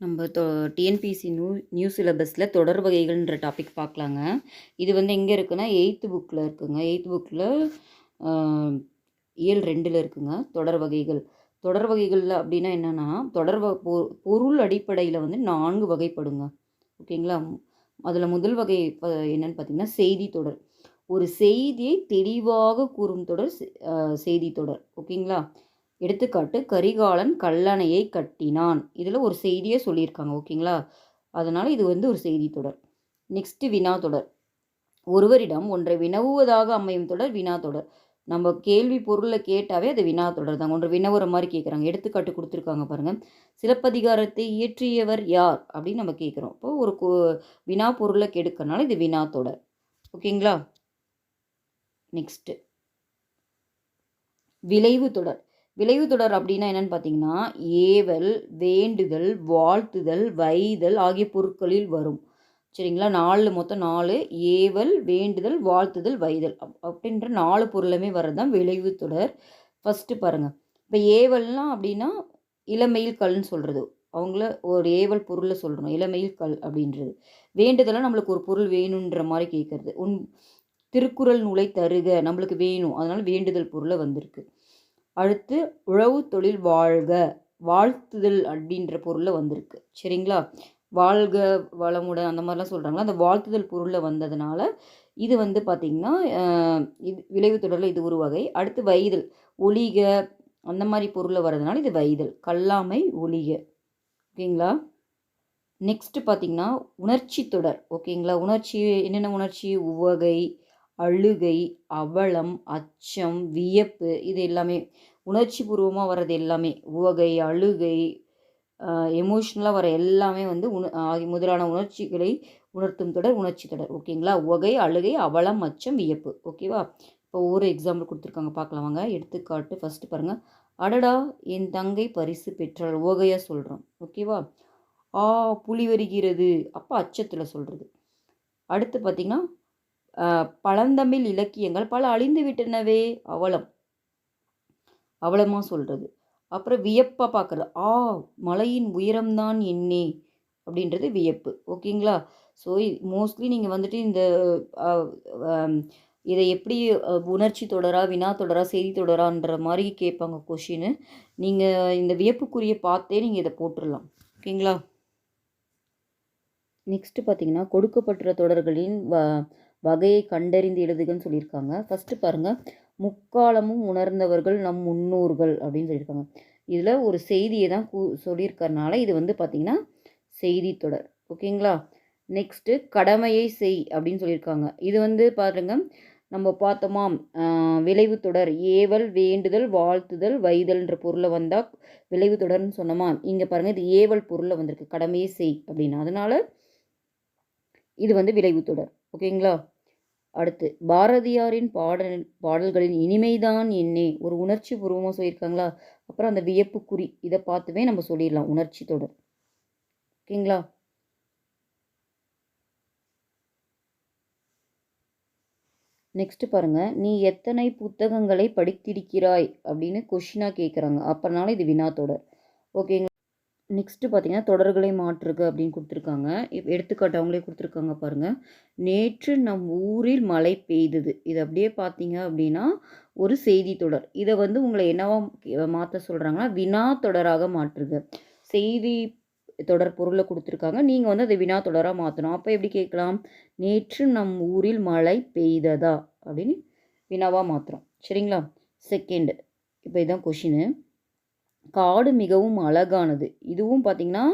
நம்ம தொ TNPSC new new சிலபஸில் தொடர் வகைகள்ன்ற டாபிக் பார்க்கலாங்க இது வந்து எங்கே இருக்குன்னா எயித்து புக்கில் இருக்குங்க. எயித்து புக்கில் இயல் ரெண்டில் இருக்குங்க தொடர் வகைகள். தொடர் வகைகளில் அப்படின்னா என்னென்னா தொடர் வ பொ பொருள் அடிப்படையில் வந்து நான்கு வகைப்படுங்க. ஓகேங்களா? அதில் முதல் வகை என்னென்னு பார்த்திங்கன்னா பார்த்தீங்கன்னா செய்தி தொடர். ஒரு செய்தியை தெளிவாக கூறும் தொடர் செய்தி தொடர். ஓகேங்களா? எடுத்துக்காட்டு கரிகாலன் கல்லணையை கட்டினான். இதில் ஒரு செய்தியே சொல்லியிருக்காங்க ஓகேங்களா? அதனால் இது வந்து ஒரு செய்தி தொடர். நெக்ஸ்ட்டு வினா தொடர். ஒருவரிடம் ஒன்றை வினவுவதாக அமையும் தொடர் வினா தொடர். நம்ம கேள்வி பொருளை கேட்டாவே அது வினா தொடர் தாங்க. ஒன்று வினவுற மாதிரி கேட்குறாங்க எடுத்துக்காட்டு கொடுத்துருக்காங்க பாருங்கள் சிலப்பதிகாரத்தை இயற்றியவர் யார் அப்படின்னு நம்ம கேட்குறோம் இப்போ ஒரு கு- வினா பொருளை கெடுக்கறனால இது வினா தொடர். ஓகேங்களா? நெக்ஸ்ட்டு விளைவு தொடர். விளைவு தொடர் அப்படின்னா என்னன்னு பார்த்தீங்கன்னா ஏவல் வேண்டுதல் வாழ்த்துதல் வைதல் ஆகிய பொருட்களில் வரும். சரிங்களா? நாலு மொத்தம் நாலு. ஏவல் வேண்டுதல் வாழ்த்துதல் வைதல் அப்படின்ற நாலு பொருளுமே வர்றது தான் விளைவு தொடர். ஃபஸ்ட்டு பாருங்கள் இப்போ ஏவல்னா அப்படின்னா இளமையில் கல்னு சொல்கிறது அவங்கள ஒரு ஏவல் பொருளை சொல்கிறோம் இளமையில் கல் அப்படின்றது. வேண்டுதலாக நம்மளுக்கு ஒரு பொருள் வேணுன்ற மாதிரி கேட்குறது உன் திருக்குறள் நூலை தருக நம்மளுக்கு வேணும். அதனால் வேண்டுதல் பொருளை வந்திருக்கு. அடுத்து உழவு தொழில் வாழ்க வாழ்த்துதல் அப்படின்ற பொருளில் வந்திருக்கு. சரிங்களா? வாழ்க வளமுடன் அந்த மாதிரிலாம் சொல்கிறாங்களா அந்த வாழ்த்துதல் பொருளில் வந்ததுனால இது வந்து பார்த்திங்கன்னா இது விளைவு தொடரில் இது ஒரு வகை. அடுத்து வைதல் ஒளிக அந்த மாதிரி பொருளில் வர்றதுனால இது வைதல் கல்லாமை ஒளிக ஓகேங்களா? நெக்ஸ்ட்டு பார்த்திங்கன்னா உணர்ச்சி தொடர். ஓகேங்களா? உணர்ச்சி என்னென்ன உணர்ச்சி? உவகை அழுகை அவலம் அச்சம் வியப்பு இது எல்லாமே. உணர்ச்சி பூர்வமாக வர்றது எல்லாமே. உவகை அழுகை எமோஷ்னலாக வர எல்லாமே வந்து உண ஆகி முதலான உணர்ச்சிகளை உணர்த்தும் தொடர் உணர்ச்சி தொடர். ஓகேங்களா? உவகை அழுகை அவலம் அச்சம் வியப்பு. ஓகேவா? இப்போ ஒரு எக்ஸாம்பிள் கொடுத்துருக்காங்க. பார்க்கலாம் வாங்க. எடுத்துக்காட்டு ஃபஸ்ட்டு பாருங்கள் அடடா! என் தங்கை பரிசு பெற்றாள். உவகையாக சொல்கிறோம் ஓகேவா? ஆ புலி வருகிறது. அப்போ அச்சத்தில் சொல்கிறது அடுத்து பார்த்திங்கன்னா பழந்தமிழ் இலக்கியங்கள் பல அழிந்து விட்டனவே அவலம் அவலமாக சொல்கிறது அப்புறம் வியப்பாக பார்க்குறது ஆ மலையின் உயரம்தான் என்னே அப்படின்றது வியப்பு. ஓகேங்களா? ஸோ மோஸ்ட்லி நீங்கள் வந்துட்டு இந்த இதை எப்படி உணர்ச்சி தொடரா வினா தொடரா செய்தி தொடரான்ற மாதிரி கேட்பாங்க கொஷின் நீங்கள் இந்த வியப்புக்குரிய பார்த்தே நீங்கள் இதை போட்டுடலாம் ஓகேங்களா? நெக்ஸ்ட்டு பார்த்தீங்கன்னா கொடுக்கப்பட்ட தொடர்களின் வகையை கண்டறிந்து எழுதுகன்னு சொல்லியிருக்காங்க. ஃபஸ்ட்டு பாருங்கள் முக்காலமும் உணர்ந்தவர்கள் நம் முன்னோர்கள் அப்படின்னு சொல்லியிருக்காங்க. இதில் ஒரு செய்தியை தான் கூ சொல்லியிருக்கறனால இது வந்து பார்த்திங்கன்னா செய்தி தொடர் ஓகேங்களா? நெக்ஸ்ட்டு கடமையை செய் அப்படின்னு சொல்லியிருக்காங்க. இது வந்து பாருங்க. நம்ம பார்த்தோமா விளைவு தொடர். ஏவல் வேண்டுதல் வாழ்த்துதல் வைதல்ன்ற பொருளை வந்தால் விளைவு தொடர்னு சொன்னோமா? இங்கே பாருங்கள் இது ஏவல் பொருளில் வந்திருக்கு. கடமையை செய் அப்படின்னு. அதனால இது வந்து விளைவு தொடர். ஓகேங்களா? அடுத்து பாரதியாரின் பாடல் பாடல்களின் இனிமைதான் என்னே. ஒரு உணர்ச்சி பூர்வமாக சொல்லியிருக்காங்களா? அப்புறம் அந்த வியப்புக்குறி இதை பார்த்துவே நம்ம சொல்லிடலாம் உணர்ச்சி தொடர். ஓகேங்களா? நெக்ஸ்ட் பாருங்க நீ எத்தனை புத்தகங்களை படித்திருக்கிறாய்? அப்படின்னு கொஷினாக கேட்குறாங்க அப்பறனால இது வினா தொடர். ஓகேங்களா? நெக்ஸ்ட்டு பார்த்தீங்கன்னா தொடர்களை மாற்றுக அப்படின்னு கொடுத்துருக்காங்க. எடுத்துக்காட்டு அவங்களே கொடுத்துருக்காங்க பாருங்கள் நேற்று நம் ஊரில் மழை பெய்தது. இது அப்படியே பார்த்தீங்க அப்படின்னா ஒரு செய்தி தொடர். இதை வந்து உங்களை என்னவா மாற்ற சொல்கிறாங்கன்னா வினா தொடராக மாற்றுக. செய்தி தொடர் பொருளை கொடுத்துருக்காங்க. நீங்கள் வந்து அதை வினா தொடராக மாற்றணும் அப்போ எப்படி கேட்கலாம்? நேற்று நம் ஊரில் மழை பெய்ததா அப்படின்னு வினாவாக மாற்றுறோம் சரிங்களா? செகண்ட் இப்போ இதுதான் கொஷினு காடு மிகவும் அழகானது. இதுவும் பார்த்தீங்கன்னா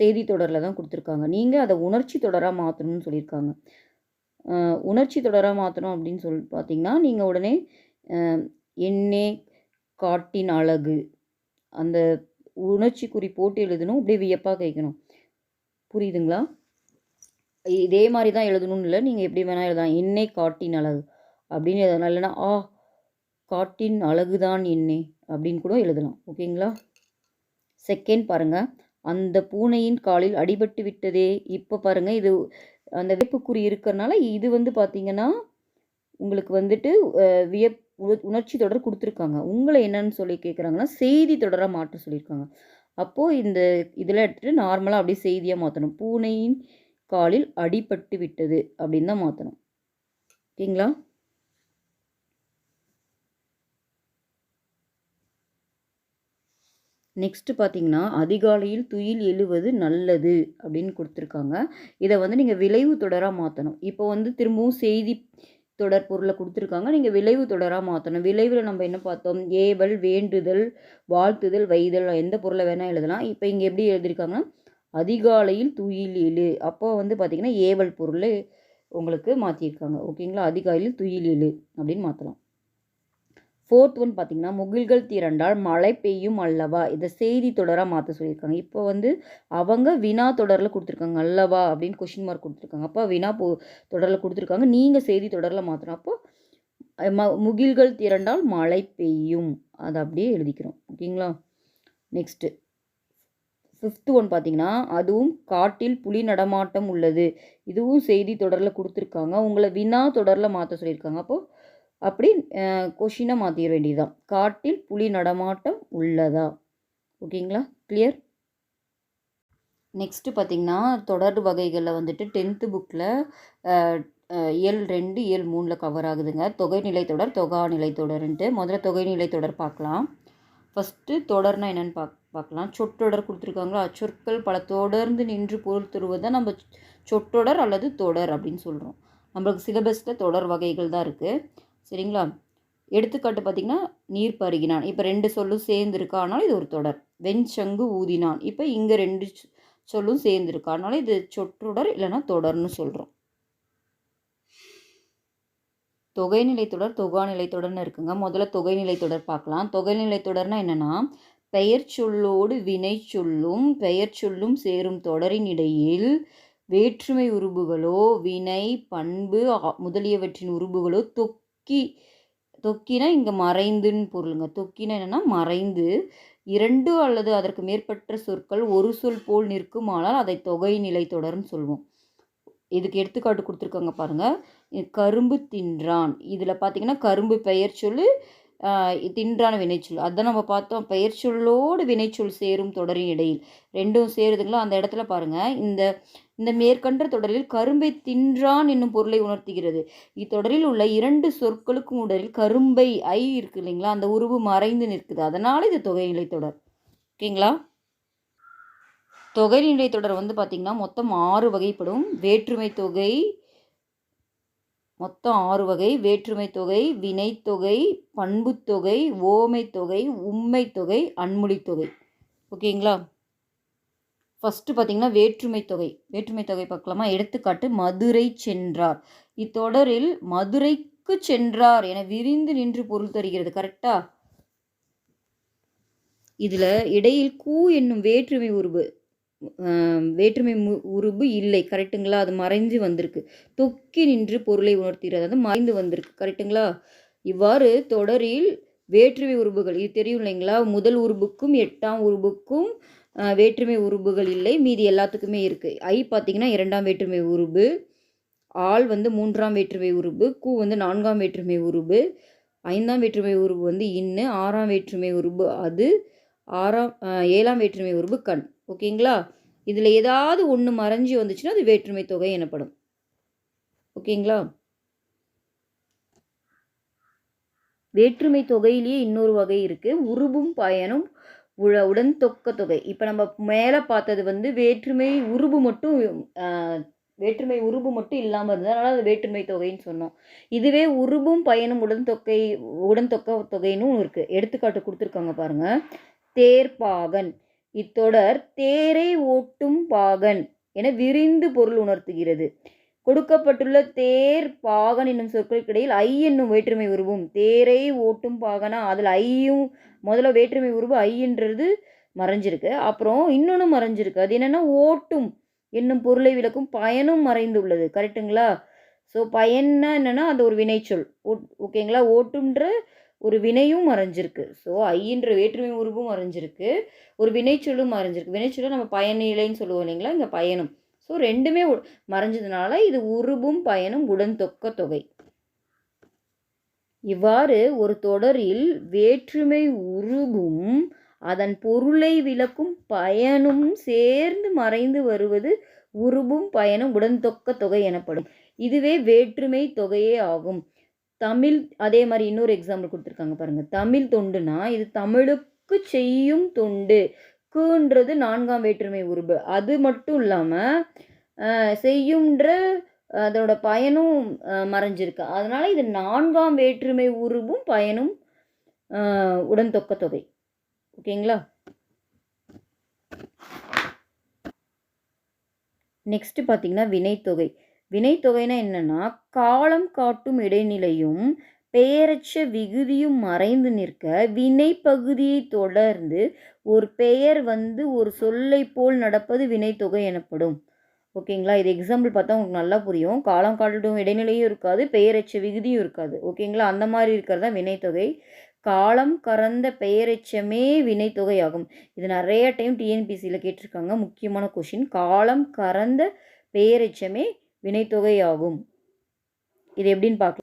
செய்தி தொடரில் தான் கொடுத்துருக்காங்க. நீங்கள் அதை உணர்ச்சி தொடராக மாற்றணும்னு சொல்லியிருக்காங்க. உணர்ச்சி தொடராக மாற்றணும் அப்படின்னு சொல்லி பார்த்தீங்கன்னா நீங்கள் உடனே எண்ணெய் எண்ணே காட்டின் அழகு. அந்த உணர்ச்சி குறி போட்டு எழுதணும். அப்படியே வியப்பாக கேட்கணும் புரியுதுங்களா? இதே மாதிரி தான் எழுதணும்னு இல்லை. நீங்கள் எப்படி வேணால் எழுதலாம். எண்ணெய் காட்டின் அழகு. அப்படின்னு எழுதலாம். இல்லைன்னா ஆ காட்டின் அழகுதான் எண்ணே அப்படின்னு கூட எழுதலாம். ஓகேங்களா? செகண்ட் பாருங்கள் அந்த பூனையின் காலில் அடிபட்டு விட்டதே. இப்போ பாருங்கள் இது அந்த வியப்புக்குறி இருக்கிறனால இது வந்து பார்த்திங்கன்னா உங்களுக்கு வந்துட்டு வியப் உண- உணர்ச்சி தொடர் கொடுத்துருக்காங்க. உங்களை என்னன்னு சொல்லி கேட்குறாங்கன்னா செய்தி தொடராக மாற்ற சொல்லியிருக்காங்க. அப்போது இந்த இதில் எடுத்துகிட்டு நார்மலாக அப்படியே செய்தியாக மாற்றணும் பூனையின் காலில் அடிபட்டு விட்டது அப்படின்னு தான் மாற்றணும் ஓகேங்களா? நெக்ஸ்ட்டு பார்த்தீங்கன்னா அதிகாலையில் துயில் எழுவது நல்லது அப்படின்னு கொடுத்துருக்காங்க. இதை வந்து நீங்கள் விளைவு தொடராக மாற்றணும் இப்போ வந்து திரும்பவும் செய்தி தொடர் பொருளை கொடுத்துருக்காங்க. நீங்கள் விளைவு தொடராக மாற்றணும் விளைவில் நம்ம என்ன பார்த்தோம்? ஏவல் வேண்டுதல் வாழ்த்துதல் வைதல் எந்த பொருளை வேணால் எழுதலாம். இப்போ இங்கே எப்படி எழுதியிருக்காங்கன்னா அதிகாலையில் துயில் எழு. அப்போ வந்து பார்த்திங்கன்னா ஏவல் பொருள் உங்களுக்கு மாற்றியிருக்காங்க ஓகேங்களா? அதிகாலையில் துயில் எழு அப்படின்னு மாற்றலாம் ஃபோர்த் ஒன் பார்த்திங்கன்னா முகில்கள் திரண்டால் மழை பெய்யும் அல்லவா? இதை செய்தி தொடராக மாற்ற சொல்லியிருக்காங்க. இப்போ வந்து அவங்க வினா தொடரில் கொடுத்துருக்காங்க அல்லவா? அப்படின்னு கொஷின் மார்க் கொடுத்துருக்காங்க. அப்போ வினா போ தொடரில் கொடுத்துருக்காங்க. நீங்கள் செய்தி தொடரில் மாற்றணும் அப்போ ம முகில்கள் திரண்டால் மழை பெய்யும். அதை அப்படியே எழுதிக்கிறோம். ஓகேங்களா? நெக்ஸ்ட்டு ஃபிஃப்த்து ஒன் பார்த்தீங்கன்னா அதுவும் காட்டில் புலி நடமாட்டம் உள்ளது. இதுவும் செய்தி தொடரில் கொடுத்துருக்காங்க. உங்களை வினா தொடரில் மாற்ற சொல்லியிருக்காங்க. அப்போது அப்படி கொஷினை மாற்றிட வேண்டியதுதான். காட்டில் புலி நடமாட்டம் உள்ளதா? ஓகேங்களா? கிளியர் நெக்ஸ்ட்டு பார்த்திங்கன்னா தொடர் வகைகளில் வந்துட்டு டென்த்து புக்கில் இயல் ரெண்டு இயல் மூணில் கவர் ஆகுதுங்க. தொகைநிலை தொடர் தொகா நிலை தொடருன்ட்டு. முதல்ல தொகைநிலை தொடர் பார்க்கலாம் ஃபஸ்ட்டு தொடர்னா என்னென்னு பாக் பார்க்கலாம் சொற்றொடர் கொடுத்துருக்காங்களா அச்சொற்கள் பல தொடர்ந்து நின்று பொருள் தருவதை நம்ம சொற்றொடர் அல்லது தொடர் அப்படின்னு சொல்கிறோம் நம்மளுக்கு சிலபஸில் தொடர் வகைகள் தான் இருக்குது சரிங்களா? எடுத்துக்காட்டு பார்த்திங்கன்னா நீர் பருகினான். இப்போ ரெண்டு சொல்லும் சேர்ந்துருக்கா? அதனால் இது ஒரு தொடர். வெண்சங்கு ஊதினான். இப்போ இங்கே ரெண்டு சொல்லும் சேர்ந்துருக்கா? அதனால் இது சொற்றொடர் இல்லைன்னா தொடர்னு சொல்கிறோம் தொகைநிலை தொடர் தொகாநிலை தொடர்னு இருக்குங்க. முதல்ல தொகைநிலை தொடர் பார்க்கலாம். தொகைநிலை தொடர்னா என்னென்னா பெயர் சொல்லோடு வினை சொல்லும் பெயர் சொல்லும் சேரும் தொடரின் இடையில் வேற்றுமை உருபுகளோ வினை பண்பு முதலியவற்றின் உருபுகளோ தொக் தொக்கி தொக்கினா இங்கே மறைந்துன்னு பொருளுங்க. தொக்கினா என்னென்னா மறைந்து இரண்டு அல்லது அதற்கு மேற்பட்ட சொற்கள் ஒரு சொல் போல் நிற்குமானால் அதை தொகை நிலை தொடர்ன்னு சொல்லுவோம். இதுக்கு எடுத்துக்காட்டு கொடுத்துருக்காங்க பாருங்கள் கரும்பு தின்றான். இதில் பார்த்தீங்கன்னா கரும்பு பெயர் சொல்லு தின்றான வினைச்சொல். அதான் நம்ம பார்த்தோம். பெயர்ச்சொல்லோடு வினைச்சொல் சேரும் தொடரின் இடையில். ரெண்டும் சேருதுங்களா? அந்த இடத்துல பாருங்கள் இந்த இந்த மேற்கண்ட தொடரில் கரும்பை தின்றான் என்னும் பொருளை உணர்த்துகிறது. இத்தொடரில் உள்ள இரண்டு சொற்களுக்கும் உடலில் கரும்பை ஐ இருக்கு இல்லைங்களா? அந்த உருவு மறைந்து நிற்குது. அதனால் இது தொகைநிலை தொடர். ஓகேங்களா? தொகைநிலை தொடர் வந்து பார்த்திங்கன்னா மொத்தம் ஆறு வகைப்படும். வேற்றுமை தொகை மொத்தம் ஆறு வகை. வேற்றுமை தொகை வினைத்தொகை பண்புத்தொகை ஓமைத்தொகை தொகை உண்மை தொகை தொகை ஓகேங்களா? ஃபஸ்ட்டு பார்த்திங்கன்னா வேற்றுமை தொகை. வேற்றுமை தொகை பார்க்கலாமா? எடுத்துக்காட்டு மதுரை சென்றார். இத்தொடரில் மதுரைக்கு சென்றார் என விரிந்து நின்று பொருள் தருகிறது. கரெக்டா இதில் இடையில் கூ என்னும் வேற்றுமை உருவு வேற்றுமை மு உருபு இல்லை. கரெக்டுங்களா அது மறைஞ்சு வந்திருக்கு. தொக்கி நின்று பொருளை உணர்த்துகிறது அது மறைந்து வந்திருக்கு. கரெக்டுங்களா இவ்வாறு தொடரில் வேற்றுமை உருபுகள் இது தெரியும் இல்லைங்களா? முதல் உருபுக்கும் எட்டாம் உருபுக்கும் வேற்றுமை உருபுகள் இல்லை. மீதி எல்லாத்துக்குமே இருக்குது ஐ பார்த்திங்கன்னா இரண்டாம் வேற்றுமை உருபு ஆள் வந்து மூன்றாம் வேற்றுமை உருபு கூ வந்து நான்காம் வேற்றுமை உருபு ஐந்தாம் வேற்றுமை உருபு வந்து இன்னு. ஆறாம் வேற்றுமை உருபு அது. ஆறாம் ஏழாம் வேற்றுமை உருபு கண். ஓகேங்களா? இதில் ஏதாவது ஒன்று மறைஞ்சி வந்துச்சுன்னா அது வேற்றுமை தொகை எனப்படும். ஓகேங்களா? வேற்றுமை தொகையிலேயே இன்னொரு வகை இருக்குது உருபும் பயனும் உழ உடன் தொக்க தொகை. இப்போ நம்ம மேலே பார்த்தது வந்து வேற்றுமை உருபு மட்டும் வேற்றுமை உருபு மட்டும் இல்லாமல் இருந்ததுனால அது வேற்றுமை தொகைன்னு சொன்னோம். இதுவே உருபும் பயனும் உடன் தொகை உடன் தொக்க தொகைன்னு இருக்குது எடுத்துக்காட்டு கொடுத்துருக்காங்க பாருங்கள் தேர்ப்பாகன். இத்தொடர் தேரை ஓட்டும் பாகன் என விரிந்து பொருள் உணர்த்துகிறது. கொடுக்கப்பட்டுள்ள தேர் பாகன் என்னும் சொற்களுக்கு இடையில் ஐ என்னும் வேற்றுமை உருவும். தேரை ஓட்டும் பாகனா? அதில் ஐயும் முதல்ல வேற்றுமை உருவு ஐன்றது மறைஞ்சிருக்கு. அப்புறம் இன்னொன்று மறைஞ்சிருக்கு. அது என்னென்னா ஓட்டும் என்னும் பொருளை விளக்கும் பயனும் மறைந்துள்ளது. கரெக்டுங்களா ஸோ பயன்னா என்னென்னா அது ஒரு வினைச்சொல். ஓகேங்களா? ஓட்டுன்ற ஒரு வினையும் மறைஞ்சிருக்கு. ஸோ ஐன்ற வேற்றுமை உருவும் மறைஞ்சிருக்கு. ஒரு வினைச்சொல்லும் மறைஞ்சிருக்கு. வினைச்சொல்லும் நம்ம பயனிலைன்னு சொல்லுவோம் இல்லைங்களா? இங்கே பயணம் ஸோ ரெண்டுமே மறைஞ்சதுனால இது உருவும் பயனும் உடன் தொக்க தொகை. இவ்வாறு ஒரு தொடரில் வேற்றுமை உருவும் அதன் பொருளை விளக்கும் பயனும் சேர்ந்து மறைந்து வருவது உருபும் பயனும் உடன்தொக்க தொகை எனப்படும். இதுவே வேற்றுமை தொகையே ஆகும். தமிழ் அதே மாதிரி இன்னொரு எக்ஸாம்பிள் கொடுத்துருக்காங்க பாருங்கள் தமிழ் தொண்டுனா இது தமிழுக்கு செய்யும் தொண்டு. குன்றது நான்காம் வேற்றுமை உருபு அது மட்டும் இல்லாமல் செய்யும்ன்ற அதோட பயனும் மறைஞ்சிருக்கு. அதனால் இது நான்காம் வேற்றுமை உருவும் பயனும் உடன் உடன்தொக்க தொகை. ஓகேங்களா? நெக்ஸ்ட்டு பார்த்தீங்கன்னா வினைத்தொகை. வினைத்தொகைனா என்னன்னா காலம் காட்டும் இடைநிலையும் பெயரச்ச விகுதியும் மறைந்து நிற்க வினை பகுதியை தொடர்ந்து ஒரு பெயர் வந்து ஒரு சொல்லை போல் நடப்பது வினைத்தொகை எனப்படும். ஓகேங்களா? இது எக்ஸாம்பிள் பார்த்தா உங்களுக்கு நல்லா புரியும். காலம் காட்டும் இடைநிலையும் இருக்காது பெயரச்ச விகுதியும் இருக்காது. ஓகேங்களா? அந்த மாதிரி இருக்கிறது தான் வினைத்தொகை. காலம் கறந்த பெயரெச்சமே வினைத்தொகை ஆகும் இது நிறைய டைம் டிஎன்பிசியில் கேட்டிருக்காங்க. முக்கியமான கொஷின் காலம் கறந்த பெயரெச்சமே வினைத்தொகையாகும். இது எப்படின்னு பார்க்கலாம்.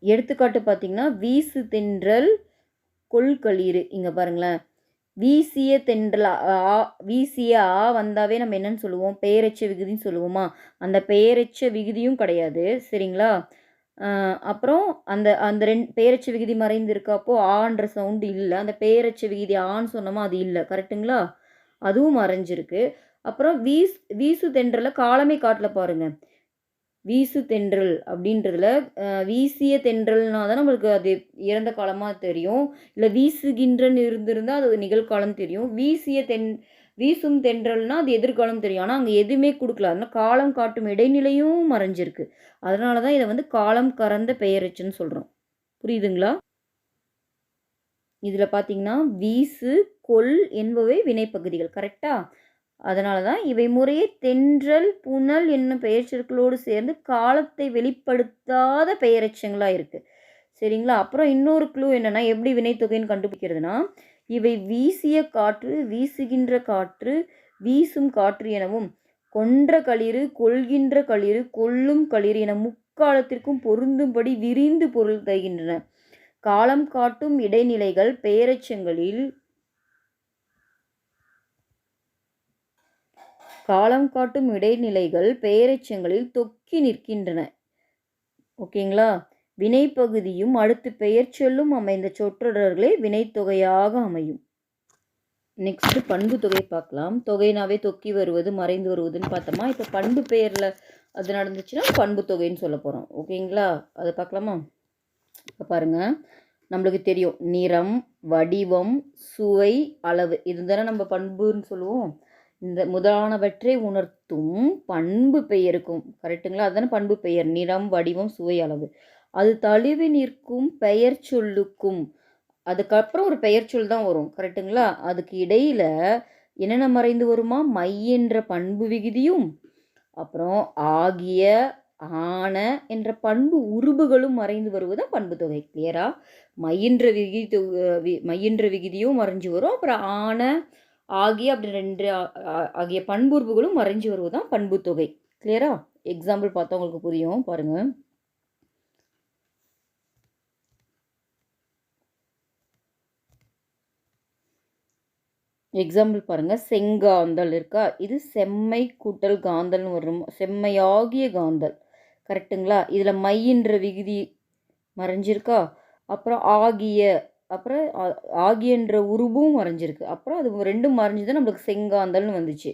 எடுத்துக்காட்டு பார்த்தீங்கன்னா வீசு தென்றல் கொள்களிறு இங்கே பாருங்களேன். வீசிய தென்றல் ஆ- வீசிய ஆ வந்தாவே நம்ம என்னன்னு சொல்லுவோம்? பெயரச்ச விகுதின்னு சொல்லுவோமா? அந்த பெயரச்ச விகுதியும் கிடையாது. சரிங்களா? அப்புறம் அந்த அந்த ரெண்டு பெயரச்ச விகுதி மறைந்திருக்கப்போ ஆன்ற சவுண்டு இல்லை. அந்த பெயரச்ச விகுதி ஆன்னு சொன்னோமா? அது இல்லை. கரெக்ட்டுங்களா அதுவும் மறைஞ்சிருக்கு. அப்புறம் வீஸ் வீசு தென்றலில் காலமே காட்டல பாருங்க. வீசு தென்றல் அப்படின்றதுல வீசிய தென்றல்னா தான் நம்மளுக்கு அது இறந்த காலமாக தெரியும். இல்லை வீசுகின்றன்னு இருந்திருந்தால் அது நிகழ்காலம் தெரியும். வீசிய தென் வீசும் தென்றல்னால் அது எதிர்காலம் தெரியும். ஆனால் அங்கே எதுவுமே கொடுக்கல. அதனால் காலம் காட்டும் இடைநிலையும் மறைஞ்சிருக்கு. அதனால தான் இதை வந்து காலம் கறந்த பெயரச்சுன்னு சொல்கிறோம் புரியுதுங்களா? இதில் பார்த்தீங்கன்னா வீசு கொல் என்பவை வினைப்பகுதிகள். கரெக்டாக அதனால தான் இவை முறையே தென்றல் புனல் என்னும் பெயர்ச்சொற்களோடு சேர்ந்து காலத்தை வெளிப்படுத்தாத பெயரச்சங்களாக இருக்குது சரிங்களா? அப்புறம் இன்னொரு க்ளூ என்னென்னா எப்படி வினைத்தொகைன்னு கண்டுபிடிக்கிறதுனா இவை வீசிய காற்று வீசுகின்ற காற்று வீசும் காற்று எனவும் கொன்ற களிறு கொள்கின்ற களிறு கொல்லும் களிறு என முக்காலத்திற்கும் பொருந்தும்படி விரிந்து பொருள் தருகின்றன. காலம் காட்டும் இடைநிலைகள் பெயரச்சங்களில் காலம் காட்டும் இடைநிலைகள் பெயரெச்சங்களில் தொக்கி நிற்கின்றன. ஓகேங்களா? வினைப்பகுதியும் அடுத்து பெயர் சொல்லும் அமைந்த சொற்றொடர்களே வினைத்தொகையாக அமையும். நெக்ஸ்ட் பண்பு தொகை பார்க்கலாம். தொகைனாவே தொக்கி வருவது மறைந்து வருவதுன்னு பார்த்தோமா? இப்போ பண்பு பெயரில் அது நடந்துச்சுன்னா பண்பு தொகைன்னு சொல்ல போகிறோம் ஓகேங்களா? அதை பார்க்கலாமா? இப்போ பாருங்கள் நம்மளுக்கு தெரியும். நிறம் வடிவம் சுவை அளவு. இது தானே நம்ம பண்புன்னு சொல்லுவோம். இந்த முதலானவற்றை உணர்த்தும் பண்பு பெயருக்கும். கரெக்ட்டுங்களா? அதுதானே பண்பு பெயர். நிறம் வடிவம் சுவை அளவு. அது தழுவி நிற்கும் பெயர் சொல்லுக்கும். அதுக்கப்புறம் ஒரு பெயர் சொல் தான் வரும். கரெக்ட்டுங்களா? அதுக்கு இடையில் என்னென்ன மறைந்து வருமா? மை என்ற பண்பு விகுதியும் அப்புறம் ஆகிய ஆன என்ற பண்பு உருபுகளும் மறைந்து வருவதுதான் பண்பு தொகை. கிளியரா மையின்ற விகிதி வி- மையின்ற விகுதியும் மறைஞ்சு வரும். அப்புறம் ஆன ஆகிய அப்படி ரெண்டு ஆகிய பண்புறுப்புகளும் மறைஞ்சு வருவதுதான் பண்பு தொகை. கிளியரா எக்ஸாம்பிள் பார்த்தா உங்களுக்கு புரியும். பாருங்க. எக்ஸாம்பிள் பாருங்க. செங்காந்தல் இருக்கா? இது செம்மை கூட்டல் காந்தல்னு வரும். செம்மையாகிய காந்தல். கரெக்ட்டுங்களா இதில் மையின்ற விகுதி மறைஞ்சிருக்கா? அப்புறம் ஆகிய அப்புறம் ஆ- ஆகியன்ற உருவும் மறைஞ்சிருக்கு அப்புறம் அது ரெண்டும் மறைஞ்சு நம்மளுக்கு செங்காந்தல்னு வந்துச்சு.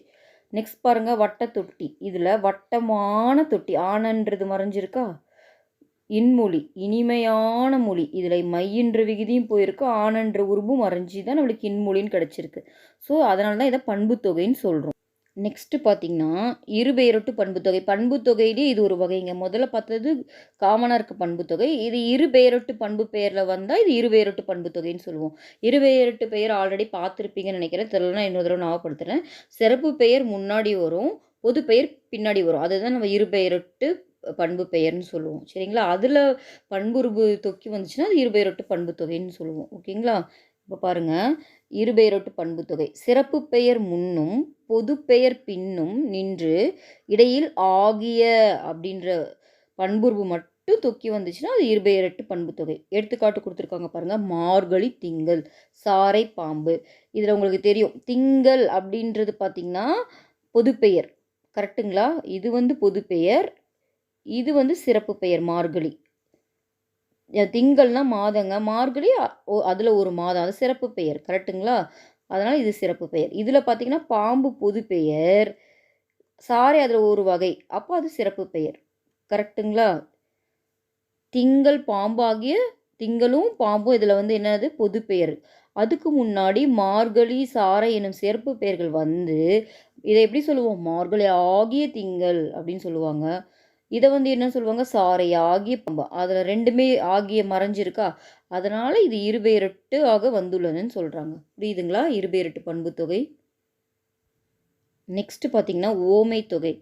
நெக்ஸ்ட் பாருங்க வட்ட தொட்டி இதில் வட்டமான தொட்டி. ஆனன்றது மறைஞ்சிருக்கா? இன்மொழி இனிமையான மொழி. இதில் மையின்ற விகுதியும் போயிருக்கு ஆனன்ற உருவும் மறைஞ்சி தான் நம்மளுக்கு இன்மொழின்னு கிடச்சிருக்கு. ஸோ அதனால தான் இதை பண்பு தொகைன்னு சொல்கிறோம் நெக்ஸ்ட்டு பார்த்தீங்கன்னா இருபெயரொட்டு பண்புத்தொகை. பண்புத்தொகையிலே இது ஒரு வகைங்க. முதல்ல பார்த்தது காமனாக இருக்க பண்புத்தொகை. இது இருபெயரொட்டு பண்பு பெயரில் வந்தால் இது இருபெயரொட்டு பண்புத்தொகைன்னு சொல்லுவோம். இருபெயரொட்டு பெயர் ஆல்ரெடி பார்த்துருப்பீங்கன்னு நினைக்கிறேன். தெரியலனா இன்னொரு தடவை ஞாபகப்படுத்துகிறேன் சிறப்பு பெயர் முன்னாடி வரும் பொது பெயர் பின்னாடி வரும். அதுதான் நம்ம இருபெயரொட்டு பண்பு பெயர்னு சொல்லுவோம். சரிங்களா? அதில் பண்புருபு தொக்கி வந்துச்சுன்னா அது இருபெயரொட்டு பண்பு தொகைன்னு சொல்லுவோம். ஓகேங்களா? இப்போ பாருங்கள் இருபெயரொட்டு பண்பு தொகை சிறப்பு பெயர் முன்னும் பொது பெயர் பின்னும் நின்று இடையில் ஆகிய அப்படின்ற பண்புருவு மட்டும் தொக்கி வந்துச்சுன்னா அது இருபெயரட்டு பண்பு தொகை எடுத்துக்காட்டு கொடுத்துருக்காங்க பாருங்கள் மார்கழி திங்கள் சாரை பாம்பு. இதில் உங்களுக்கு தெரியும் திங்கள் அப்படின்றது பார்த்திங்கன்னா பொதுப்பெயர் கரெக்டுங்களா இது வந்து பொதுப்பெயர் இது வந்து சிறப்பு பெயர் மார்கழி. திங்கள்னா மாதங்க. மார்கழி அதில் ஒரு மாதம். அது சிறப்பு பெயர். கரெக்டுங்களா அதனால் இது சிறப்பு பெயர். இதில் பார்த்தீங்கன்னா பாம்பு பொது பெயர் சாரை அதில் ஒரு வகை. அப்போ அது சிறப்பு பெயர். கரெக்டுங்களா திங்கள் பாம்பாகிய திங்களும் பாம்பும் இதில் வந்து என்னது? பொது பெயர் அதுக்கு முன்னாடி மார்கழி சாரை எனும் சிறப்பு பெயர்கள் வந்து இதை எப்படி சொல்லுவோம்? மார்கழி ஆகிய திங்கள் அப்படின்னு சொல்லுவாங்க. இதை வந்து என்ன சொல்லுவாங்க? சாரை ஆகிய பாம்பு அதில் ரெண்டுமே ஆகிய மறைஞ்சிருக்கா? அதனால் இது இருபெயரெட்டு ஆக வந்துள்ளதுன்னு சொல்கிறாங்க புரியுதுங்களா? இருபெயரெட்டு பண்பு தொகை. நெக்ஸ்ட் பார்த்திங்கன்னா ஓமை தொகை.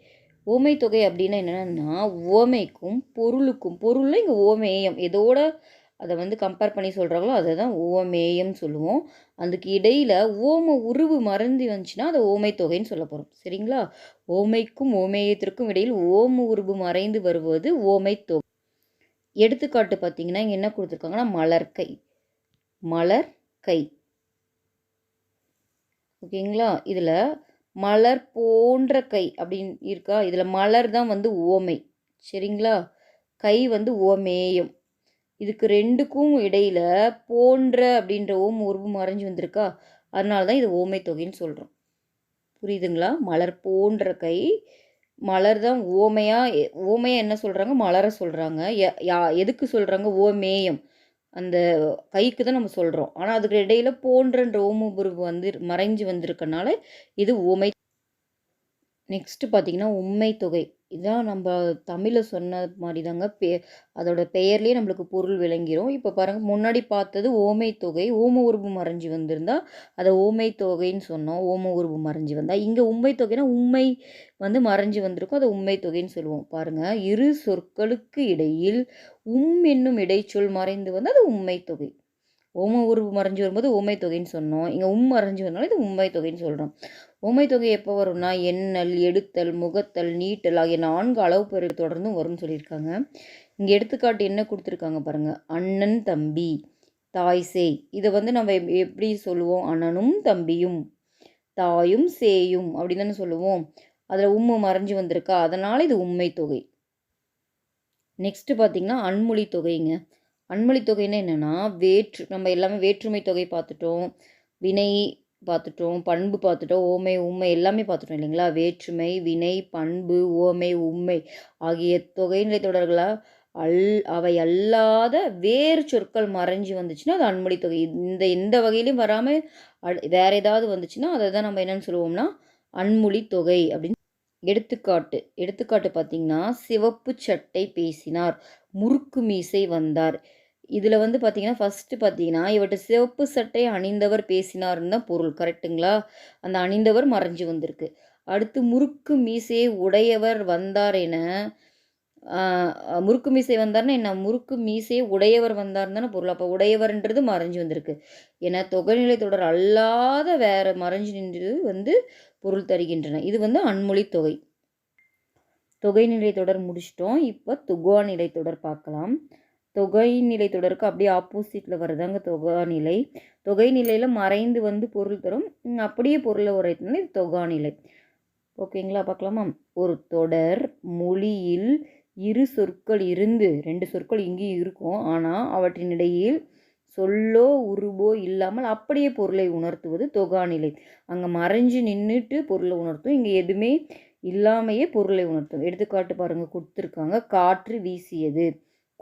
ஓமை தொகை அப்படின்னா என்னென்னா ஓமைக்கும் பொருளுக்கும் பொருளில் இங்கே ஓமேயம் எதோட அதை வந்து கம்பேர் பண்ணி சொல்கிறாங்களோ அதை தான் ஓமேயம் சொல்லுவோம். அதுக்கு இடையில் ஓம உருவு மறந்து வந்துச்சுன்னா அதை ஓமை தொகைன்னு சொல்ல போகிறோம் சரிங்களா? ஓமைக்கும் ஓமேயத்திற்கும் இடையில் ஓம உருவு மறைந்து வருவது ஓமை தொகை. எடுத்துக்காட்டு பார்த்தீங்கன்னா இங்கே என்ன கொடுத்துருக்காங்கன்னா மலர்கை. மலர் கை ஓகேங்களா? இதில் மலர் போன்ற கை அப்படின்னு இருக்கா? இதில் மலர் தான் வந்து ஓமை சரிங்களா? கை வந்து ஓமேயம் இதுக்கு ரெண்டுக்கும் இடையில் போன்ற அப்படின்ற ஓம் உருவு மறைஞ்சு வந்திருக்கா? அதனால தான் இது ஓமை தொகைன்னு சொல்கிறோம் புரியுதுங்களா? மலர் போன்ற கை. மலர் தான் ஓமையாக ஓமையாக என்ன சொல்கிறாங்க மலரை சொல்கிறாங்க யா எதுக்கு சொல்கிறாங்க ஓமேயம். அந்த கைக்கு தான் நம்ம சொல்கிறோம் ஆனால் அதுக்கு இடையில் போன்றன்ற ஓமபுருவு வந்து மறைஞ்சு வந்திருக்கனால இது ஓமை. நெக்ஸ்ட்டு பார்த்திங்கன்னா உண்மை தொகை. இதான் நம்ம தமிழில் சொன்ன மாதிரி தாங்க பே அதோட பெயர்லேயே நம்மளுக்கு பொருள் விளங்கிரும். இப்போ பாருங்கள் முன்னாடி பார்த்தது ஓமை தொகை ஓம உருபு மறைஞ்சி வந்திருந்தால் அதை ஓமை தொகைன்னு சொன்னோம். ஓம உருபு மறைஞ்சி வந்தால் இங்கே உண்மை தொகைனா உண்மை வந்து மறைஞ்சி வந்திருக்கும். அதை உண்மை தொகைன்னு சொல்லுவோம். பாருங்கள் இரு சொற்களுக்கு இடையில் உம் என்னும் இடைச்சொல் மறைந்து வந்து அது உண்மை தொகை. ஓம உருவு மறைஞ்சு வரும்போது உண்மை தொகைன்னு சொன்னோம். இங்கே உம் மறைஞ்சு வந்தாலும் இது உண்மை தொகைன்னு சொல்கிறோம் உமை தொகை எப்போ வரும்னா எண்ணல் எடுத்தல் முகத்தல் நீட்டல் ஆகிய நான்கு அளவு பெரு தொடர்ந்தும் வரும்னு சொல்லியிருக்காங்க. இங்கே எடுத்துக்காட்டு என்ன கொடுத்துருக்காங்க பாருங்கள் அண்ணன் தம்பி தாய் சேய். இதை வந்து நம்ம எப்படி சொல்லுவோம்? அண்ணனும் தம்பியும் தாயும் சேயும் அப்படின்னு தானே சொல்லுவோம். அதில் உம்மு மறைஞ்சு வந்திருக்கா. அதனால் இது உண்மை தொகை. நெக்ஸ்ட்டு பார்த்திங்கன்னா அன்மொழி தொகைங்க. அன்மொழி தொகைன்னா என்னென்னா வேற்று நம்ம எல்லாமே வேற்றுமை தொகை பார்த்துட்டோம். வினை பார்த்துட்டோம் பண்பு பார்த்துட்டோம் ஓமை உண்மை எல்லாமே பார்த்துட்டோம் இல்லைங்களா? வேற்றுமை வினை பண்பு ஓமை உண்மை ஆகிய தொகைநிலை தொடர்களாக அல் அவை அல்லாத வேறு சொற்கள் மறைஞ்சு வந்துச்சுன்னா அது அன்மொழி தொகை. இந்த எந்த வகையிலையும் வராமல் வேறு ஏதாவது வந்துச்சுன்னா அதை தான் நம்ம என்னென்னு சொல்லுவோம்னா அன்மொழி தொகை அப்படின்னு. எடுத்துக்காட்டு எடுத்துக்காட்டு பார்த்திங்கன்னா சிவப்பு சட்டை பேசினார் முறுக்கு மீசை வந்தார். இதில் வந்து பார்த்தீங்கன்னா ஃபஸ்ட்டு பார்த்தீங்கன்னா இவர்கிட்ட சிவப்பு சட்டை அணிந்தவர் பேசினார்னு தான் பொருள். கரெக்டுங்களா அந்த அணிந்தவர் மறைஞ்சு வந்திருக்கு. அடுத்து முறுக்கு மீசையை உடையவர் வந்தார் என முறுக்கு மீசை வந்தார்னா என்ன? முறுக்கு மீசையை உடையவர் வந்தார் தானே பொருள். அப்போ உடையவர்ன்றது மறைஞ்சு வந்திருக்கு. ஏன்னா தொகைநிலை தொடர் அல்லாத வேற மறைஞ்சு நின்றது வந்து பொருள் தருகின்றன. இது வந்து அன்மொழி தொகை. தொகை நிலை தொடர் முடிச்சிட்டோம். இப்போ துகுவா நிலை தொடர் பார்க்கலாம். தொகை நிலை தொடருக்கு அப்படியே ஆப்போசிட்டில் வருதாங்க தொகா நிலை தொகை நிலையில் மறைந்து வந்து பொருள் தரும். அப்படியே பொருளை உரைத்தனால இது தொகா நிலை ஓகேங்களா பார்க்கலாமா? ஒரு தொடர் மொழியில் இரு சொற்கள் இருந்து ரெண்டு சொற்கள் இங்கேயும் இருக்கும். ஆனால் அவற்றின் இடையில் சொல்லோ உருவோ இல்லாமல் அப்படியே பொருளை உணர்த்துவது தொகாநிலை. அங்கே மறைஞ்சு நின்றுட்டு பொருளை உணர்த்தும். இங்கே எதுவுமே இல்லாமையே பொருளை உணர்த்தும். எடுத்துக்காட்டு பாருங்கள் கொடுத்துருக்காங்க. காற்று வீசியது.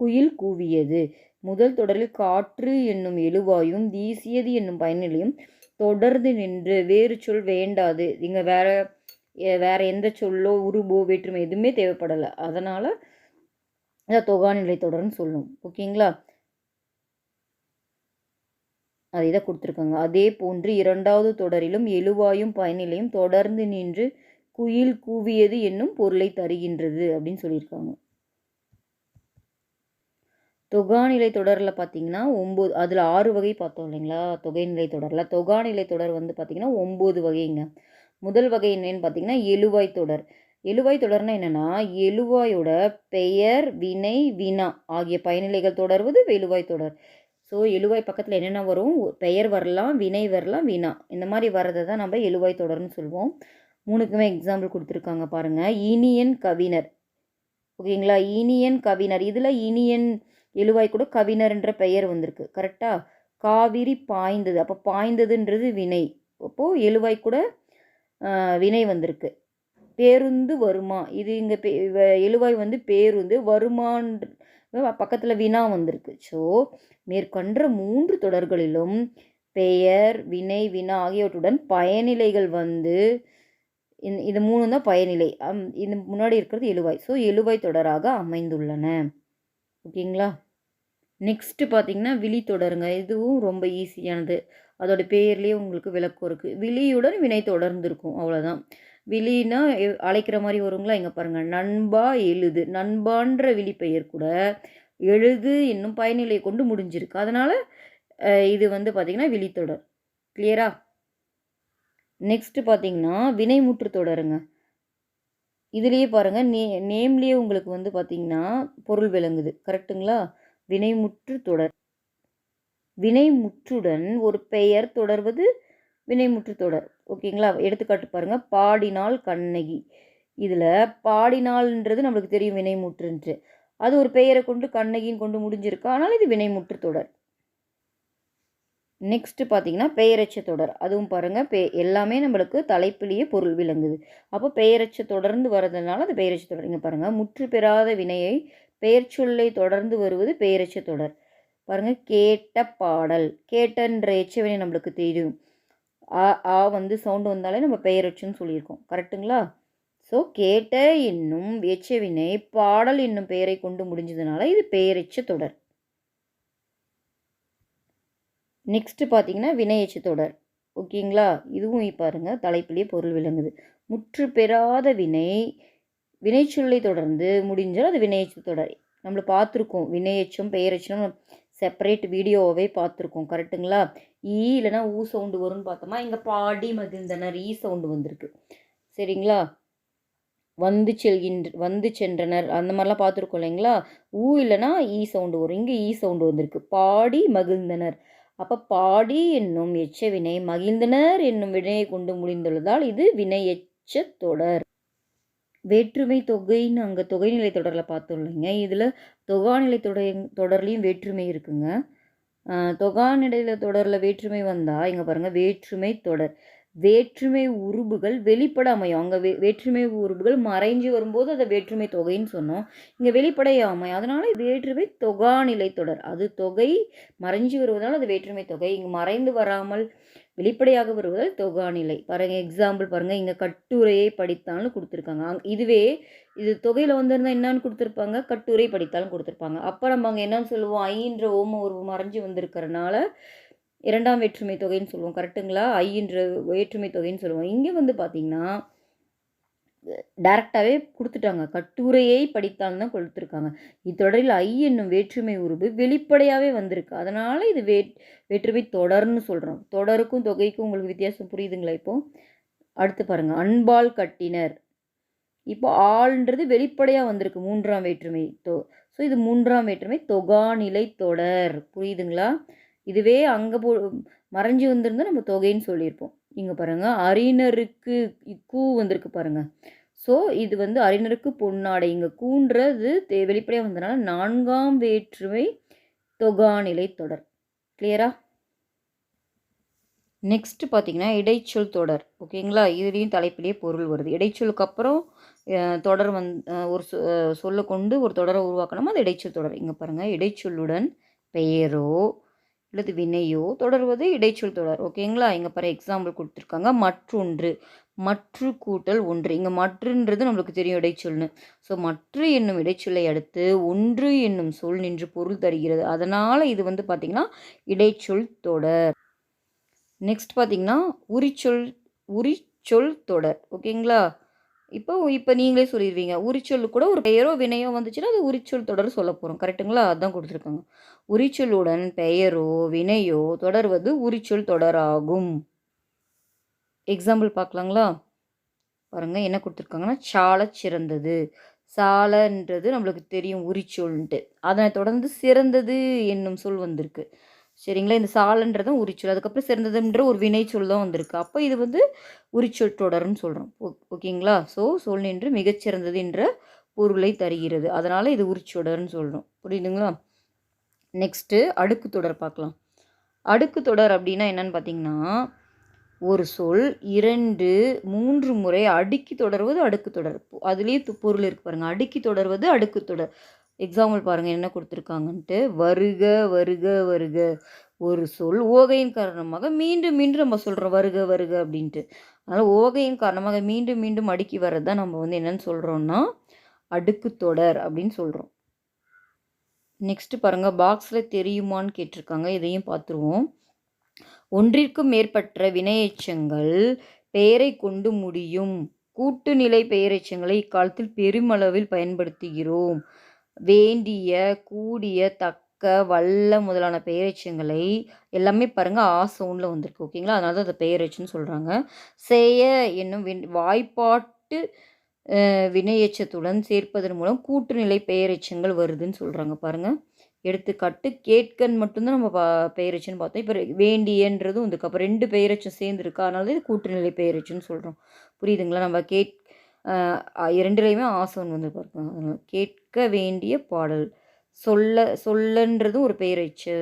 குயில் கூவியது. முதல் தொடரில் காற்று என்னும் எழுவாயும் வீசியது என்னும் பயனிலையும் தொடர்ந்து நின்று வேறு சொல் வேண்டாது. இங்கே வேற வேற எந்த சொல்லோ உருபோ வேற்றுமை எதுவுமே தேவைப்படலை. அதனால் அதை தொகாநிலை தொடர்னு சொல்லும். ஓகேங்களா? அது இதை கொடுத்துருக்காங்க. அதே போன்று இரண்டாவது தொடரிலும் எழுவாயும் பயனிலையும் தொடர்ந்து நின்று குயில் கூவியது என்னும் பொருளை தருகின்றது அப்படின்னு சொல்லியிருக்காங்க. தொகாநிலை தொடரில் பார்த்தீங்கன்னா ஒம்பது அதில் ஆறு வகை பார்த்தோம் இல்லைங்களா? தொகைநிலை தொடரில். தொகாநிலை தொடர் வந்து பார்த்திங்கன்னா ஒம்பது வகைங்க. முதல் வகை என்னன்னு பார்த்தீங்கன்னா எழுவாய் தொடர். எழுவாய் தொடர்னா என்னென்னா எழுவாயோட பெயர் வினை வினா ஆகிய பயனிலைகள் தொடர்வது எழுவாய் தொடர். ஸோ எழுவாய் பக்கத்தில் என்னென்ன வரும்? பெயர் வரலாம் வினை வரலாம் வினா. இந்த மாதிரி வர்றதை தான் நம்ம எழுவாய் தொடர்னு சொல்லுவோம். மூணுக்குமே எக்ஸாம்பிள் கொடுத்துருக்காங்க பாருங்கள் இனியன் கவிஞர். ஓகேங்களா? இனியன் கவிஞர். இதில் இனியன் எழுவாய் கூட கவிஞர்ன்ற பெயர் வந்திருக்கு. கரெக்டாக காவிரி பாய்ந்தது. அப்போ பாய்ந்ததுன்றது வினை. அப்போது எழுவாய் கூட வினை வந்திருக்கு. பேருந்து வருமா? இது இங்கே பே எழுவாய் வந்து பேருந்து வருமான் பக்கத்தில் வினா வந்திருக்கு. ஸோ மேற்கொன்ற மூன்று தொடர்களிலும் பெயர் வினை வினா ஆகியவற்றுடன் பயனிலைகள் வந்து இந்த இது மூணு தான் பயனிலை இந்த முன்னாடி இருக்கிறது எழுவாய். ஸோ எழுவாய் தொடராக அமைந்துள்ளன. ஓகேங்களா? நெக்ஸ்ட்டு பார்த்தீங்கன்னா விழி தொடருங்க. இதுவும் ரொம்ப ஈஸியானது அதோட பேர்லேயே உங்களுக்கு விளக்கம் இருக்குது விழியுடன் வினை தொடர்ந்து இருக்கும் அவ்வளோதான் விழினா அழைக்கிற மாதிரி வருங்களா? இங்கே பாருங்கள் நண்பா எழுது. நண்பான்ற விழி பெயர் கூட எழுது இன்னும் பயனிலை கொண்டு முடிஞ்சிருக்கு. அதனால் இது வந்து பார்த்திங்கன்னா விழித்தொடர் கிளியரா நெக்ஸ்ட்டு பார்த்தீங்கன்னா வினைமுற்று தொடருங்க. இதுலேயே பாருங்கள் நே நேம்லேயே உங்களுக்கு வந்து பார்த்திங்கன்னா பொருள் விளங்குது. கரெக்டுங்களா? வினைமுற்று தொடர். வினைமுற்றுடன் ஒரு பெயர் தொடர்வது வினைமுற்று தொடர். ஓகேங்களா? எடுத்துக்காட்டு பாருங்கள் பாடினால் கண்ணகி. இதில் பாடினால்ன்றது நம்மளுக்கு தெரியும் வினைமுற்றுன்ட்டு. அது ஒரு பெயரை கொண்டு கண்ணகின்னு கொண்டு முடிஞ்சிருக்கு. ஆனால் இது வினைமுற்று தொடர். நெக்ஸ்ட்டு பார்த்தீங்கன்னா பெயரச்ச தொடர். அதுவும் பாருங்கள் பே எல்லாமே நம்மளுக்கு தலைப்பிலேயே பொருள் விளங்குது. அப்போ பெயரச்ச தொடர்ந்து வர்றதுனால அது பெயரச்ச தொடர். இங்கே பாருங்கள் முற்று பெறாத வினையை பெயர் சொல்லை தொடர்ந்து வருவது பெயரச்ச தொடர். பாருங்கள் கேட்ட பாடல் கேட்டன்ற எச்சவினை நம்மளுக்கு தெரியும். ஆ ஆ வந்து சவுண்டு வந்தாலே நம்ம பெயரச்சுன்னு சொல்லியிருக்கோம். கரெக்டுங்களா ஸோ கேட்ட என்னும் எச்சவினை பாடல் என்னும் பெயரை கொண்டு முடிஞ்சதுனால இது பெயரச்ச தொடர். நெக்ஸ்ட்டு பார்த்தீங்கன்னா வினையச்சு தொடர். ஓகேங்களா? இதுவும் பாருங்கள் தலைப்பிலேயே பொருள் விளங்குது. முற்று பெறாத வினை வினைச்சொல்லை தொடர்ந்து முடிஞ்சால் அது வினையச்சு தொடர். நம்மளை பார்த்துருக்கோம் வினையச்சும் பெயரச்சும் செப்பரேட் வீடியோவே பார்த்துருக்கோம் கரெக்டுங்களா ஈ இல்லைனா ஊ சவுண்டு வரும்னு பார்த்தோமா இங்கே பாடி மகிழ்ந்தனர் ஈ சவுண்டு வந்திருக்கு. சரிங்களா? வந்து செல்கின்ற வந்து சென்றனர் அந்த மாதிரிலாம் பார்த்துருக்கோம் இல்லைங்களா? ஊ இல்லைனா ஈ சவுண்டு வரும் இங்கே ஈ சவுண்டு வந்திருக்கு. பாடி மகிழ்ந்தனர். அப்போ பாடி என்னும் எச்ச வினை மகிழ்ந்தனர் என்னும் வினையை கொண்டு முடிந்துள்ளதால் இது வினை எச்ச தொடர். வேற்றுமை தொகைன்னு அங்கே தொகைநிலை தொடரில் பார்த்தோம் இல்லைங்க. இதில் தொகாநிலை தொடர் தொடர்லேயும் வேற்றுமை இருக்குங்க. தொகாநிலையில் தொடரில் வேற்றுமை வந்தால் இங்கே பாருங்கள் வேற்றுமை தொடர். வேற்றுமை உருபுகள் வெளிப்பட அமையும். அங்கே வே வேற்றுமை உருபுகள் மறைஞ்சு வரும்போது அதை வேற்றுமை தொகைன்னு சொன்னோம். இங்கே வெளிப்படைய அமையும். அதனால் வேற்றுமை தொகாநிலை தொடர். அது தொகை மறைஞ்சு வருவதால் அது வேற்றுமை தொகை. இங்கே மறைந்து வராமல் வெளிப்படையாக வருவதால் தொகாநிலை பாருங்கள் எக்ஸாம்பிள் பாருங்கள் இங்கே கட்டுரையை படித்தாலும் கொடுத்துருக்காங்க. அங் இதுவே இது தொகையில் வந்திருந்தால் என்னன்னு கொடுத்துருப்பாங்க? கட்டுரை படித்தாலும் கொடுத்துருப்பாங்க. அப்போ நம்ம அங்கே என்னன்னு சொல்லுவோம்? ஐன்ற ஓம உருவம் மறைஞ்சு வந்திருக்கிறனால இரண்டாம் வேற்றுமை தொகைன்னு சொல்லுவோம். கரெக்டுங்களா ஐன்ற வேற்றுமை தொகைன்னு சொல்லுவோம். இங்கே வந்து பார்த்திங்கன்னா டேரெக்டாகவே கொடுத்துட்டாங்க. கட்டுரையை படித்தால் தான் கொடுத்துருக்காங்க இத்தொடரில் ஐ என்னும் வேற்றுமை உருவு வெளிப்படையாகவே வந்திருக்கு. அதனால் இது வே வேற்றுமை தொடர்னு சொல்கிறோம் தொடருக்கும் தொகைக்கும் உங்களுக்கு வித்தியாசம் புரியுதுங்களா இப்போது அடுத்து பாருங்கள் அன்பால் கட்டினர். இப்போ ஆள்ன்றது வெளிப்படையாக வந்திருக்கு. மூன்றாம் வேற்றுமை தொ ஸோ இது மூன்றாம் வேற்றுமை தொகாநிலை தொடர். புரியுதுங்களா? இதுவே அங்கே போ மறைஞ்சு வந்திருந்தால் நம்ம தொகைன்னு சொல்லியிருப்போம். இங்கே பாருங்கள் அறிஞருக்கு கூ வந்திருக்கு பாருங்கள் ஸோ இது வந்து அறிஞருக்கு பொன்னாடை. இங்கே கூன்றது தே வெளிப்படையாக வந்ததுனால நான்காம் வேற்றுமை தொகாநிலை தொடர். கிளியரா நெக்ஸ்ட் பார்த்தீங்கன்னா இடைச்சொல் தொடர். ஓகேங்களா இதுலேயும் தலைப்பிலேயே பொருள் வருது. இடைச்சொலுக்கு அப்புறம் தொடர் வந் ஒரு சொல்ல கொண்டு ஒரு தொடரை உருவாக்கணுமோ? அது இடைச்சொல் தொடர். இங்கே பாருங்கள் இடைச்சொல்லுடன் பெயரோ அல்லது வினையோ தொடர்வது இடைச்சொல் தொடர். ஓகேங்களா இங்கே பாரு எக்ஸாம்பிள் கொடுத்துருக்காங்க. மற்றொன்று. மற்று கூட்டல் ஒன்று. இங்கே மற்றுன்றது நம்மளுக்கு தெரியும் இடைச்சொல்னு. ஸோ மற்று என்னும் இடைச்சொல்லை அடுத்து ஒன்று என்னும் சொல் நின்று பொருள் தருகிறது. அதனால் இது வந்து பார்த்திங்கன்னா இடைச்சொல் தொடர். நெக்ஸ்ட் பார்த்திங்கன்னா உரிச்சொல் உரிச்சொல் தொடர். ஓகேங்களா இப்போ இப்போ நீங்களே சொல்லிடுவீங்க. உரிச்சொல் கூட ஒரு பெயரோ வினையோ வந்துச்சுன்னா அது உரிச்சொல் தொடர் சொல்ல போகிறோம் கரெக்டுங்களா அதுதான் கொடுத்துருக்காங்க. உரிச்சொல்லுடன் பெயரோ வினையோ தொடர்வது உரிச்சொல் தொடராகும். எக்ஸாம்பிள் பார்க்கலாங்களா? பாருங்கள் என்ன கொடுத்துருக்காங்கன்னா சால சிறந்தது. சாலன்றது நம்மளுக்கு தெரியும் உரிச்சொல்ன்ட்டு. அதனை தொடர்ந்து சிறந்தது என்னும் சொல் வந்திருக்கு. சரிங்களா? இந்த சாலன்றதும் உரிச்சொல். அதுக்கப்புறம் சிறந்ததுன்ற ஒரு வினை சொல் தான் வந்திருக்கு. அப்போ இது வந்து உரிச்சொல் தொடர்ன்னு சொல்கிறோம் ஓகேங்களா? ஸோ சொல் நின்று மிகச்சிறந்தது என்ற பொருளை தருகிறது. அதனால் இது உரிச்சொடர்னு சொல்கிறோம் புரியுதுங்களா? நெக்ஸ்ட்டு அடுக்கு தொடர் பார்க்கலாம். அடுக்கு தொடர் அப்படின்னா என்னன்னு பார்த்தீங்கன்னா ஒரு சொல் இரண்டு மூன்று முறை அடுக்கி தொடர்வது அடுக்கு தொடர். அதுலேயே து- பொருள் இருக்கு பாருங்கள் அடுக்கி தொடர்வது அடுக்கு தொடர். எக்ஸாம்பிள் பாருங்கள் என்ன கொடுத்துருக்காங்கன்ட்டு வருக வருக வருக. ஒரு சொல் ஓகையின் காரணமாக மீண்டும் மீண்டும் நம்ம சொல்கிறோம் வருக வருக அப்படின்ட்டு. அதனால் ஓகையின் காரணமாக மீண்டும் மீண்டும் அடுக்கி வர்றது தான் நம்ம வந்து என்னென்னு சொல்கிறோம்னா அடுக்கு தொடர் அப்படின்னு சொல்கிறோம் நெக்ஸ்ட்டு பாருங்கள் பாக்ஸில் தெரியுமான்னு கேட்டிருக்காங்க இதையும் பார்த்துருவோம். ஒன்றிற்கும் மேற்பட்ட வினையெச்சங்கள் பெயரை கொண்டு முடியும். கூட்டுநிலை பெயரெச்சங்களை இக்காலத்தில் பெருமளவில் பயன்படுத்துகிறோம். வேண்டிய கூடிய தக்க வல்ல முதலான பெயரெச்சங்களை எல்லாமே பாருங்கள் ஆ சவுண்டில் வந்திருக்கு. ஓகேங்களா அதனால தான் அதை பெயரெச்சுன்னு சொல்கிறாங்க செய்ய என்னும் வின் வாய்ப்பாட்டு வினையச்சத்துடன் சேர்ப்பதன் மூலம் கூட்டுநிலை பெயரெச்சங்கள் வருதுன்னு சொல்கிறாங்க பாருங்கள் எடுத்துக்காட்டு கேட்கன் மட்டும்தான் நம்ம பா பெயரெச்சுன்னு பார்த்தோம். இப்போ வேண்டியன்றதும் இதுக்கு அப்போ ரெண்டு பெயரெச்சம் சேர்ந்துருக்கு. அதனால இது கூட்டுநிலை பெயரெச்சுன்னு சொல்கிறோம் புரியுதுங்களா? நம்ம கேட் இரண்டுலேயுமே ஆசவன் வந்து பாருங்க கேட்க வேண்டிய பாடல். சொல்ல சொல்லன்றதும் ஒரு பெயரைச்சு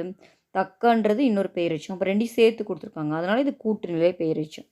தக்கன்றது இன்னொரு பெயரெச்சம் அப்போ ரெண்டையும் சேர்த்து கொடுத்துருக்காங்க. அதனால் இது கூட்டுநிலை பெயரெச்சம்